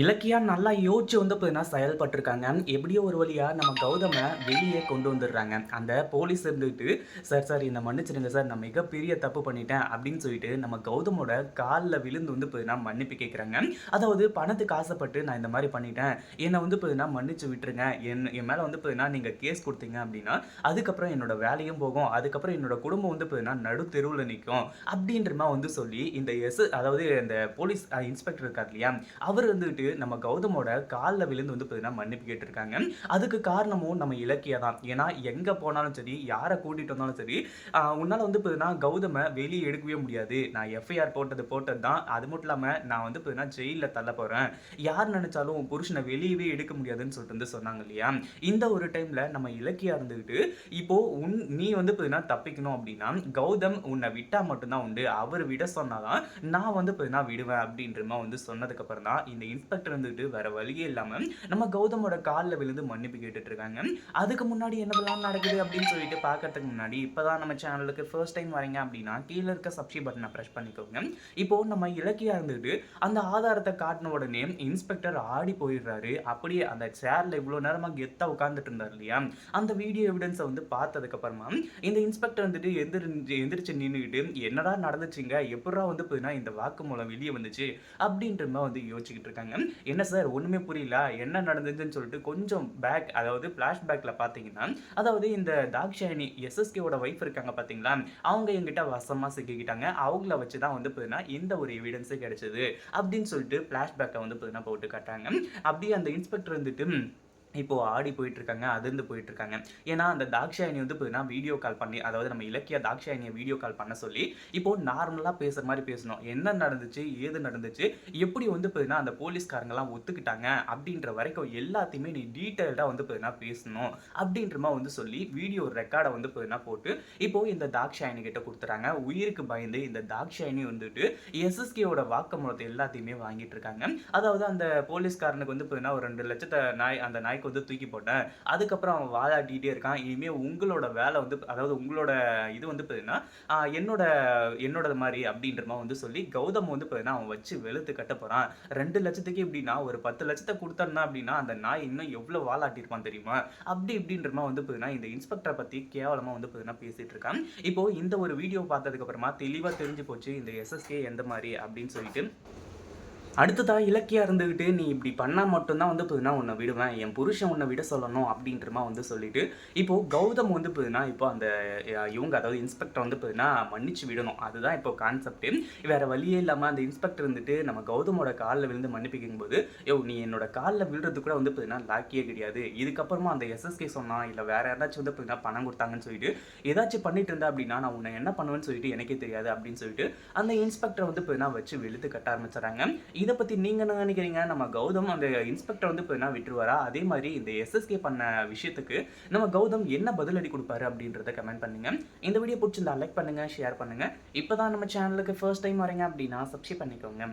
இலக்கியா நல்லா யோசிச்சு வந்து பார்த்தீங்கன்னா செயல்பட்டிருக்காங்க. எப்படியோ ஒரு வழியாக நம்ம கௌதமை வெளியே கொண்டு வந்துடுறாங்க. அந்த போலீஸ் இருந்துட்டு சார் சார் என்னை மன்னிச்சிடுங்க சார் நான் மிகப்பெரிய தப்பு பண்ணிட்டேன் அப்படின்னு சொல்லிட்டு நம்ம கௌதமோட காலில் விழுந்து வந்து பார்த்தீங்கன்னா மன்னிப்பு கேட்குறாங்க அதாவது பணத்துக்கு ஆசைப்பட்டு நான் இந்த மாதிரி பண்ணிட்டேன். என்னை வந்து பார்த்தீங்கன்னா மன்னிச்சு விட்டுருங்க. என் என் மேலே வந்து பார்த்தீங்கன்னா நீங்கள் கேஸ் கொடுத்தீங்க அப்படின்னா அதுக்கப்புறம் என்னோட வேலையும் போகும். அதுக்கப்புறம் என்னோட குடும்பம் வந்து பார்த்தீங்கன்னா நடு தெருவில் நிற்கும் அப்படின்ற மாதிரி வந்து சொல்லி இந்த எஸ் அதாவது இந்த போலீஸ் இன்ஸ்பெக்டர் இருக்கார் இல்லையா அவர் வந்துட்டு நம்ம கௌதமோட காலில் விழுந்து வந்து பார்த்தீங்கன்னா மன்னிப்பு கேட்டிருக்காங்க. அதுக்கு காரணமும் நம்ம இலக்கியா தான். ஏன்னா எங்கே போனாலும் சரி யாரை கூட்டிகிட்டு வந்தாலும் சரி உன்னால் வந்து பார்த்தீங்கன்னா கௌதமை வெளியே எடுக்கவே முடியாது. நான் எஃப்ஐஆர் போட்டது போட்டது தான். அது மட்டும் இல்லாமல் நான் வந்து பார்த்தீங்கன்னா ஜெயிலில் தள்ள போகிறேன் யார் நினைச்சாலும் புருஷனை வெளியவே எடுக்க முடியாதுன்னு சொல்லிட்டு வந்து சொன்னாங்க இல்லையா? இந்த ஒரு டைமில் நம்ம இலக்கியா இருந்துக்கிட்டு இப்போ உன் நீ வந்து பார்த்தீங்கன்னா தப்பிக்கணும் அப்படின்னா கௌதம் உன்னை விட்டால் மட்டும்தான் உண்டு. அவர் விட சொன்னாதான் நான் வந்து பார்த்தீங்கன்னா விடுவேன் அப்படின்ற வந்து சொன்னதுக்கப்புறம் தான் இந்த இன்ஸ்பெக்டர் வந்துட்டு வேற வழியே இல்லாமல் நம்ம கௌதமோட காலில் விழுந்து மன்னிப்பு கேட்டுட்டு இருக்காங்க அதுக்கு முன்னாடி என்னதெல்லாம் நடக்குது அப்படின்னு சொல்லிட்டு பார்க்கறதுக்கு முன்னாடி இப்போதான் நம்ம சேனலுக்கு ஃபர்ஸ்ட் டைம் வரீங்க அப்படின்னா கீழே இருக்க சப்ஸ்கிரைப் பட்டனை ப்ரெஸ் பண்ணிக்கோங்க. இப்போ நம்ம இலக்கியா இருந்துட்டு அந்த ஆதாரத்தை காட்டின உடனே இன்ஸ்பெக்டர் ஆடி போயிடுறாரு. அப்படியே அந்த சேர்ல இவ்வளோ நேரமாக கெத்தா உட்காந்துட்டு இருந்தார் இல்லையா? அந்த வீடியோ எவிடன்ஸை வந்து பார்த்ததுக்கு அப்புறமா இந்த இன்ஸ்பெக்டர் வந்துட்டு எந்திரிச்சு எந்திரிச்சு நின்றுக்கிட்டு என்னடா நடந்துச்சுங்க? எப்படா வந்து பார்த்தீங்கன்னா இந்த வாக்குமூலம் வெளியே வந்துச்சு? அப்படின்ற மாதிரி வந்து யோசிச்சுக்கிட்டு இருக்காங்க. என்ன சார் ஒண்ணுமே புரியல. என்ன நடந்ததுன்னு சொல்லிட்டு கொஞ்சம் பேக் அதாவது ஃப்ளாஷ்பேக்கில் பார்த்தீங்கன்னா அதாவது இந்த தாக்ஷாயணி எஸ்எஸ்கேவோட ஒய்ஃப் இருக்காங்க பார்த்தீங்களா அவங்க எங்கிட்ட வசமாக சிக்கிக்கிட்டாங்க. அவங்கள வச்சு தான் வந்து பார்த்தீங்கன்னா இந்த ஒரு எவிடன்ஸே கிடைச்சது. அப்படின்னு சொல்லிட்டு ஃப்ளாஷ்பேக்கை வந்து பார்த்தீங்கன்னா போட்டு காட்டாங்க அப்படியே அந்த இன்ஸ்பெக்டர் வந்துட்டு இப்போது ஆடி போயிட்டுருக்காங்க அதிர்ந்து போயிட்டுருக்காங்க. ஏன்னா அந்த தாக்ஷாயினி வந்து பார்த்தீங்கன்னா வீடியோ கால் பண்ணி அதாவது நம்ம இலக்கிய தாக்ஷாயினியை வீடியோ கால் பண்ண சொல்லி இப்போது நார்மலாக பேசுகிற மாதிரி பேசணும். என்ன நடந்துச்சு ஏது நடந்துச்சு எப்படி வந்து பார்த்தீங்கன்னா அந்த போலீஸ்காரங்கெல்லாம் ஒத்துக்கிட்டாங்க அப்படின்ற வரைக்கும் எல்லாத்தையுமே நீ டீட்டெயில்டாக வந்து பார்த்தீங்கன்னா பேசணும் அப்படின்ற மாதிரி வந்து சொல்லி வீடியோ ரெக்கார்டை வந்து பார்த்தீங்கன்னா போட்டு இப்போது இந்த தாக்ஷாயினி கிட்ட கொடுத்துறாங்க. உயிருக்கு பயந்து இந்த தாக்ஷாயினி வந்துட்டு எஸ்எஸ்கேயோட வாக்குமூலத்தை எல்லாத்தையுமே வாங்கிட்டு இருக்காங்க அதாவது அந்த போலீஸ்காரனுக்கு வந்து பார்த்தீங்கன்னா ஒரு ரெண்டு லட்சத்தை நாய் அந்த எனக்கு வந்து தூக்கி போட்டேன். அதுக்கப்புறம் அவன் வாதாடிட்டே இருக்கான். இனிமேல் உங்களோட வேலை வந்து அதாவது உங்களோட இது வந்து பார்த்தீங்கன்னா என்னோட என்னோட மாதிரி அப்படின்ற மாதிரி வந்து சொல்லி கௌதம் வந்து பார்த்தீங்கன்னா அவன் வச்சு வெளுத்து கட்ட போகிறான் ரெண்டு லட்சத்துக்கு எப்படின்னா ஒரு பத்து லட்சத்தை கொடுத்தான்னா அப்படின்னா அந்த நாய் இன்னும் எவ்வளோ வாலாட்டியிருப்பான் தெரியுமா? அப்படி இப்படின்ற மாதிரி வந்து பார்த்தீங்கன்னா இந்த இன்ஸ்பெக்டரை பற்றி கேவலமாக வந்து பார்த்தீங்கன்னா பேசிகிட்டு இருக்கான். இப்போ இந்த ஒரு வீடியோ பார்த்ததுக்கப்புறமா தெளிவாக தெரிஞ்சு போச்சு இந்த எஸ்எஸ்கே எந்த மாதிரி அப்படின்னு சொல்லிட்டு. அடுத்ததாக இலக்கியா இருந்துக்கிட்டு நீ இப்படி பண்ணால் மட்டும்தான் வந்து புதுனா உன்னை விடுவேன் என் புருஷன் உன்னை விட சொல்லணும் அப்படின்றமா வந்து சொல்லிட்டு இப்போ கௌதம் வந்து புதுனா இப்போ அந்த இவங்க அதாவது இன்ஸ்பெக்டர் வந்து புதுனா மன்னிச்சு விடணும். அதுதான் இப்போ கான்செப்ட் வேற வழியே இல்லாமல் அந்த இன்ஸ்பெக்டர் வந்துட்டு நம்ம கௌதமோட காலில் விழுந்து மன்னிப்பிக்கும் போது யோ நீ என்னோட காலில் விழுறது கூட வந்து புதுனா லாக்கியே கிடையாது. இதுக்கப்புறமா அந்த எஸ்எஸ்கே சொன்னா இல்லை வேற யாராச்சும் வந்து புதுனா பணம் கொடுத்தாங்கன்னு சொல்லிட்டு ஏதாச்சும் பண்ணிட்டு இருந்தா அப்படின்னா நான் உன்னை என்ன பண்ணுவேன்னு சொல்லிட்டு எனக்கே தெரியாது அப்படின்னு சொல்லிட்டு அந்த இன்ஸ்பெக்டர் வந்து புதுனா வச்சு வெளுத்து கட்ட ஆரம்பிச்சிடறாங்க. இதை பற்றி நீங்கள் என்ன நினைக்கிறீங்க? நம்ம கௌதம் அந்த இன்ஸ்பெக்டர் வந்து இப்போ என்ன விட்டுருவாரா? அதே மாதிரி இந்த எஸ்எஸ்கே பண்ண விஷயத்துக்கு நம்ம கௌதம் என்ன பதிலடி கொடுப்பாரு அப்படின்றத கமெண்ட் பண்ணுங்க. இந்த வீடியோ பிடிச்சிருந்தா லைக் பண்ணுங்க ஷேர் பண்ணுங்க. இப்போ தான் நம்ம சேனலுக்கு ஃபர்ஸ்ட் டைம் வரீங்க அப்படின்னா சப்ஸ்கிரைப் பண்ணிக்கோங்க.